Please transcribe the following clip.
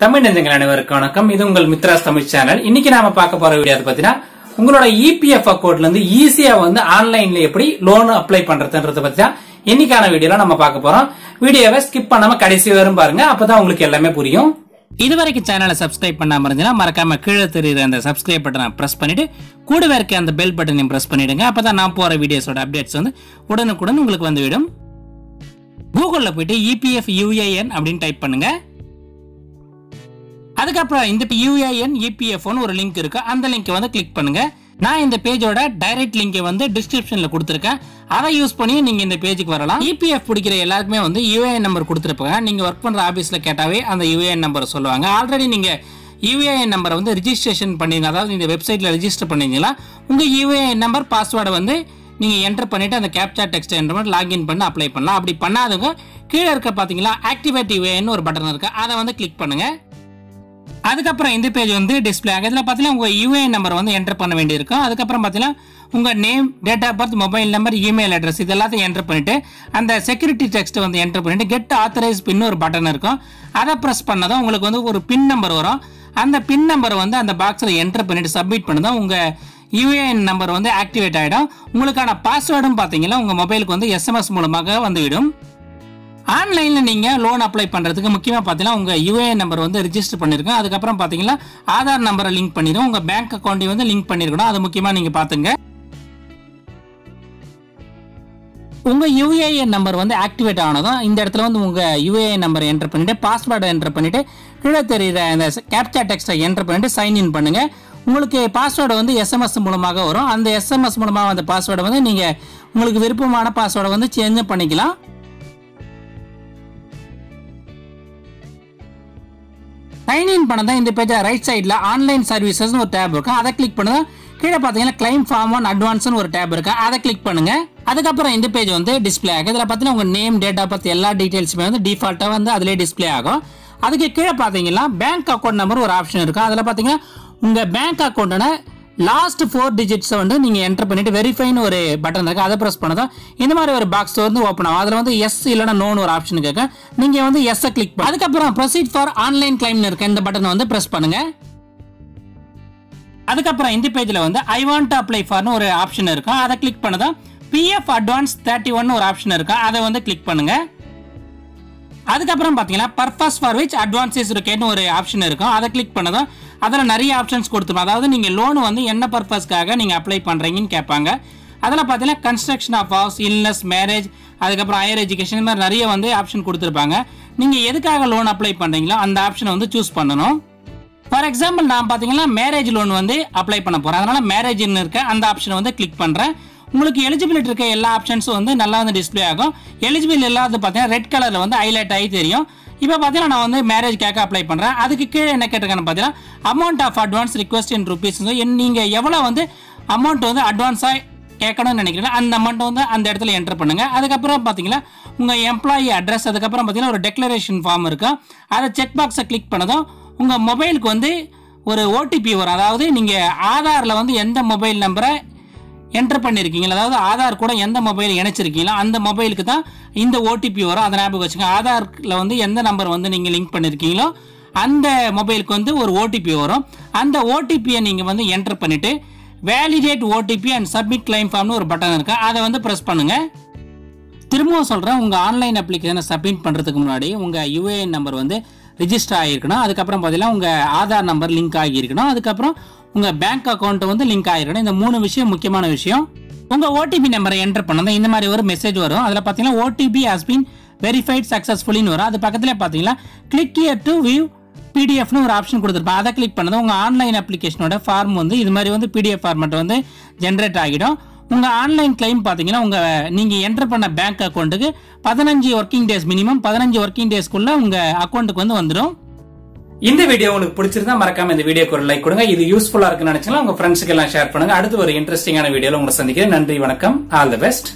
தமிழ் நெஞ்சங்கள் அனைவருக்கும் வணக்கம். இது உங்கள் மித்ராஸ் தமிழ் சேனல். இன்னைக்கு நாம பார்க்க போற வீடியோ பாத்தீங்கன்னா உங்களோட இபிஎஃப் அக்கௌண்ட்ல இருந்து ஈஸியா வந்து ஆன்லைன்ல எப்படி லோன் அப்ளை பண்றதுன்றத பத்தி தான் இன்னைக்கான வீடியோல நம்ம பார்க்க போறோம். வீடியோவை ஸ்கிப் பண்ணாம கடைசி வரும் பாருங்க. அப்பதான் உங்களுக்கு எல்லாமே புரியும். இதுவரைக்கும் சேனலை சப்ஸ்கிரைப் பண்ணாம இருந்தீங்கன்னா மறக்காம கீழே தெரியுற அந்த சப்ஸ்கிரைப் பட்டனை பிரஸ் பண்ணிட்டு கூடவே இருக்க அந்த பெல் பட்டனையும் பிரஸ் பண்ணிடுங்க. அப்பதான் நான் போற வீடியோஸோட அப்டேட்ஸ் வந்து உடனுக்குடன் உங்களுக்கு வந்து விடும். கூகுளில் போயிட்டு இபிஎஃப் யூஏஎன் அப்படின்னு டைப் பண்ணுங்க. அதுக்கப்புறம் இந்த யூஏஎன் இபிஎஃப்னு ஒரு லிங்க் இருக்கு. அந்த லிங்கை வந்து கிளிக் பண்ணுங்க. நான் இந்த பேஜோட டைரக்ட் லிங்கை வந்து டிஸ்கிரிப்ஷன்ல கொடுத்துருக்கேன். அதை யூஸ் பண்ணி நீங்க இந்த பேஜுக்கு வரலாம். இபிஎஃப் பிடிக்கிற எல்லாருக்குமே வந்து யூஏஎன் நம்பர் கொடுத்துருப்பாங்க. நீங்க ஒர்க் பண்ற ஆபீஸ்ல கேட்டாவே அந்த யூஏஎன் நம்பர் சொல்லுவாங்க. ஆல்ரெடி நீங்க யூஏஎன் நம்பரை வந்து ரிஜிஸ்ட்ரேஷன் பண்ணீங்க அதாவது இந்த வெப்சைட்ல ரிஜிஸ்டர் பண்ணீங்களா உங்க யூஏஎன் நம்பர் பாஸ்வேர்டை வந்து நீங்க என்டர் பண்ணிட்டு அந்த கேப்சா டெக்ஸ்ட் என்ற பண்ணி லாகின் பண்ணி அப்ளை பண்ணலாம். அப்படி பண்ணாதவங்க கீழே இருக்க பாத்தீங்களா ஆக்டிவேட் யூஏஎன் ஒரு பட்டன் இருக்கு. அதை வந்து கிளிக் பண்ணுங்க. அதுக்கப்புறம் இந்த பேஜ் வந்து டிஸ்பிளே ஆகும். இதில் பார்த்தீங்கன்னா உங்கள் யூஏஎன் நம்பர் வந்து என்டர் பண்ண வேண்டியிருக்கும். அதுக்கப்புறம் பார்த்தீங்கன்னா உங்கள் name date of birth mobile number email address இது எல்லாத்தையும் என்டர் பண்ணிவிட்டு அந்த செக்யூரிட்டி டெக்ஸ்ட்டை வந்து என்டர் பண்ணிவிட்டு கெட் ஆத்தரைஸ் பின் ஒரு பட்டன் இருக்கும். அதை ப்ரெஸ் பண்ணதான் உங்களுக்கு வந்து ஒரு பின் நம்பர் வரும். அந்த பின் நம்பரை வந்து அந்த பாக்ஸில் என்டர் பண்ணிவிட்டு சப்மிட் பண்ணதான் உங்கள் யூஏஎன் நம்பர் வந்து ஆக்டிவேட் ஆகிடும் உங்களுக்கான பாஸ்வேர்டும் பார்த்தீங்கன்னா உங்கள் மொபைலுக்கு வந்து எஸ்எம்எஸ் மூலமாக வந்துவிடும். ஆன்லைனில் நீங்கள் லோன் அப்ளை பண்ணுறதுக்கு முக்கியமாக பார்த்தீங்கன்னா உங்கள் யூஏஎன் நம்பர் வந்து ரிஜிஸ்டர் பண்ணியிருக்கோம் அதுக்கப்புறம் பார்த்தீங்கன்னா ஆதார் நம்பரை லிங்க் பண்ணிடும் உங்கள் பேங்க் அக்கௌண்ட்டையும் வந்து லிங்க் பண்ணிருக்கணும். அது முக்கியமாக நீங்கள் பார்த்துங்க உங்கள் யூஏஎன் நம்பர் வந்து ஆக்டிவேட் ஆனதும் இந்த இடத்துல வந்து உங்கள் யூஏஎன் நம்பர் என்டர் பண்ணிவிட்டு பாஸ்வேர்டை என்டர் பண்ணிவிட்டு கீழே தெரியுற அந்த கேப்சா டெக்ஸ்ட்டை என்டர் பண்ணிவிட்டு சைன் இன் பண்ணுங்கள் உங்களுக்கு பாஸ்வேர்டு வந்து எஸ்எம்எஸ் மூலமாக வரும். அந்த எஸ்எம்எஸ் மூலமாக அந்த பாஸ்வேர்டை வந்து நீங்கள் உங்களுக்கு விருப்பமான பாஸ்வேர்டை வந்து சேஞ்சும் பண்ணிக்கலாம். சைன் இன் பண்ணதான் இந்த பேஜ் ரைட் சைடில் ஆன்லைன் சர்வீசஸ்னு ஒரு டேப் இருக்கும் அதை கிளிக் பண்ணதா கீழே பார்த்தீங்கன்னா கிளைம் ஃபார்ம் ஒன் அட்வான்ஸ்னு ஒரு டேப் இருக்கு. அதை கிளிக் பண்ணுங்க. அதுக்கப்புறம் இந்த பேஜ் வந்து டிஸ்பிளே ஆகும். இதில் பார்த்தீங்கன்னா உங்கள் நேம் டேட் ஆஃப் பர்த் எல்லா டீட்டெயில்ஸுமே வந்து டிஃபால்ட்டாக வந்து அதிலே டிஸ்பிளே ஆகும். அதுக்கு கீழே பார்த்தீங்கன்னா பேங்க் அக்கௌண்ட் நம்பர் ஒரு ஆப்ஷன் இருக்கும் அதில் பார்த்தீங்கன்னா உங்கள் பேங்க் அக்கௌண்ட்டோட லாஸ்ட் ஃபோர் டிஜிட்ஸை வந்து நீங்கள் என்டர் பண்ணிவிட்டு வெரிஃபைன்னு ஒரு பட்டன் இருக்குது அதை ப்ரெஸ் பண்ணதும் இந்த மாதிரி ஒரு பாக்ஸ் வந்து ஓப்பன் ஆகும். அதில் வந்து எஸ் இல்லைனா நோன்னு ஒரு ஆப்ஷன் கேட்க நீங்கள் வந்து எஸ்ஸை கிளிக் பண்ணி. அதுக்கப்புறம் ப்ரொசீட் ஃபார் ஆன்லைன் கிளைம்னு இருக்க. இந்த பட்டனை வந்து ப்ரெஸ் பண்ணுங்கள் அதுக்கப்புறம் இந்த பேஜில் வந்து ஐ வாண்ட் அப்ளை ஃபார்னு ஒரு ஆப்ஷன் இருக்கும் அதை கிளிக் பண்ணதும் பிஎஃப் அட்வான்ஸ் தேர்ட்டி ஒன் ஒரு ஆப்ஷன் இருக்கும் அதை வந்து கிளிக் பண்ணுங்கள் அதுக்கப்புறம் பார்த்தீங்கன்னா பர்பஸ் ஃபார் விச் அட்வான்சஸ் இருக்கேன்னு ஒரு ஆப்ஷன் இருக்கும் அதை கிளிக் பண்ணதும் அதில் நிறைய ஆப்ஷன்ஸ் கொடுத்துருப்போம். அதாவது நீங்கள் லோன் வந்து என்ன பர்பஸ்க்காக நீங்கள் அப்ளை பண்ணுறீங்கன்னு கேட்பாங்க. அதில் பார்த்தீங்கன்னா construction of house illness marriage அதுக்கப்புறம் ஹையர் எஜுகேஷன் இந்த மாதிரி நிறைய வந்து ஆப்ஷன் கொடுத்துருப்பாங்க. நீங்கள் எதுக்காக லோன் அப்ளை பண்ணுறீங்களோ அந்த ஆப்ஷனை வந்து சூஸ் பண்ணணும். ஃபார் எக்ஸாம்பிள் நான் பார்த்தீங்கன்னா மேரேஜ் லோன் வந்து அப்ளை பண்ண போகிறேன் அதனால் மேரேஜ்னு இருக்க அந்த ஆப்ஷனை வந்து கிளிக் பண்ணுறேன் உங்களுக்கு எலிஜிபிலிட்டி இருக்க எல்லா ஆப்ஷன்ஸும் வந்து நல்லா வந்து டிஸ்பிளே ஆகும். எலிஜிபிள் இல்லாத பார்த்தீங்கன்னா ரெட் கலரில் வந்து ஹைலைட் ஆகி தெரியும். இப்போ பார்த்தீங்கன்னா நான் வந்து மேரேஜ்க்காக அப்ளை பண்ணுறேன் அதுக்கு கீழே என்ன கேட்டிருக்கேன்னு பார்த்தீங்கன்னா amount of advance request in rupees நீங்கள் எவ்வளோ வந்து அமௌண்ட் வந்து அட்வான்ஸாக கேட்கணும்னு நினைக்கிறீங்களா அந்த அமௌண்ட்டை வந்து அந்த இடத்துல என்டர் பண்ணுங்கள் அதுக்கப்புறம் பார்த்தீங்கன்னா உங்கள் எம்ப்ளாயி அட்ரஸ் அதுக்கப்புறம் பார்த்தீங்கன்னா ஒரு டெக்ளரேஷன் ஃபார்ம் இருக்கும். அதை செக் பாக்ஸை கிளிக் பண்ணதும் உங்கள் மொபைலுக்கு வந்து ஒரு ஓடிபி வரும். அதாவது நீங்கள் ஆதாரில் வந்து எந்த மொபைல் நம்பரை என்டர் பண்ணியிருக்கீங்களா அதாவது ஆதார் கூட எந்த மொபைல் இணைச்சிருக்கீங்களோ? அந்த மொபைலுக்கு தான் இந்த ஓடிபி வரும். அதை ஞாபகம் வச்சுக்கோங்க. ஆதாரில் வந்து எந்த நம்பர் வந்து நீங்கள் லிங்க் பண்ணியிருக்கீங்களோ அந்த மொபைலுக்கு வந்து ஒரு ஓடிபி வரும். அந்த ஓடிபியை நீங்கள் வந்து என்டர் பண்ணிவிட்டு validate OTP and submit claim ஃபார்ம்னு ஒரு பட்டன் இருக்குது அதை வந்து ப்ரெஸ் பண்ணுங்கள் திரும்பவும் சொல்கிறேன் உங்கள் ஆன்லைன் அப்ளிகேஷனை சப்மிட் பண்ணுறதுக்கு முன்னாடி உங்கள் யூஏஎன் நம்பர் வந்து ரிஜிஸ்டர் ஆகிருக்கணும் அதுக்கப்புறம் பார்த்தீங்கன்னா உங்கள் ஆதார் நம்பர் லிங்க் ஆகியிருக்கணும். அதுக்கப்புறம் உங்கள் பேங்க் அக்கௌண்ட்டு வந்து லிங்க் ஆகிருக்கணும். இந்த மூணு விஷயம் முக்கியமான விஷயம். உங்கள் ஓடிபி நம்பரை என்டர் பண்ணதான் இந்த மாதிரி ஒரு மெசேஜ் வரும். அதில் பார்த்தீங்கன்னா ஓடிபி ஹாஸ் பீன் வெரிஃபைட் சக்ஸஸ்ஃபுல்லின்னு வரும். அது பக்கத்தில் பார்த்தீங்கன்னா கிளிக் இயர் டு வியூ பிடிஎஃப்னு ஒரு ஆப்ஷன் கொடுத்துருப்பேன் அதை கிளிக் பண்ணதும் உங்கள் ஆன்லைன் அப்ளிகேஷனோட ஃபார்ம் வந்து இது மாதிரி வந்து பிடிஎஃப் ஃபார்மெட் வந்து ஜென்ரேட் ஆகிடும். உங்கள் ஆன்லைன் கிளைம் பார்த்தீங்கன்னா உங்கள் நீங்கள் என்டர் பண்ண பேங்க் அக்கௌண்ட்டுக்கு பதினஞ்சு ஒர்க்கிங் டேஸ் மினிமம் பதினஞ்சு ஒர்க்கிங் டேஸ்க்குள்ளே உங்கள் அக்கௌண்ட்டுக்கு வந்து வந்துடும் இந்த வீடியோ உங்களுக்கு பிடிச்சிருந்தா மறக்காம இந்த வீடியோக்கு ஒரு லைக் கொடுங்க. இது யூஸ்ஃபுல்லா இருக்குன்னு நினைச்சீங்கன்னா உங்க ஃப்ரெண்ட்ஸுக்கு எல்லாம் ஷேர் பண்ணுங்க. அடுத்து ஒரு இன்ட்ரெஸ்டிங்கான வீடியோல உங்களை சந்திக்கிறேன். நன்றி வணக்கம். All the best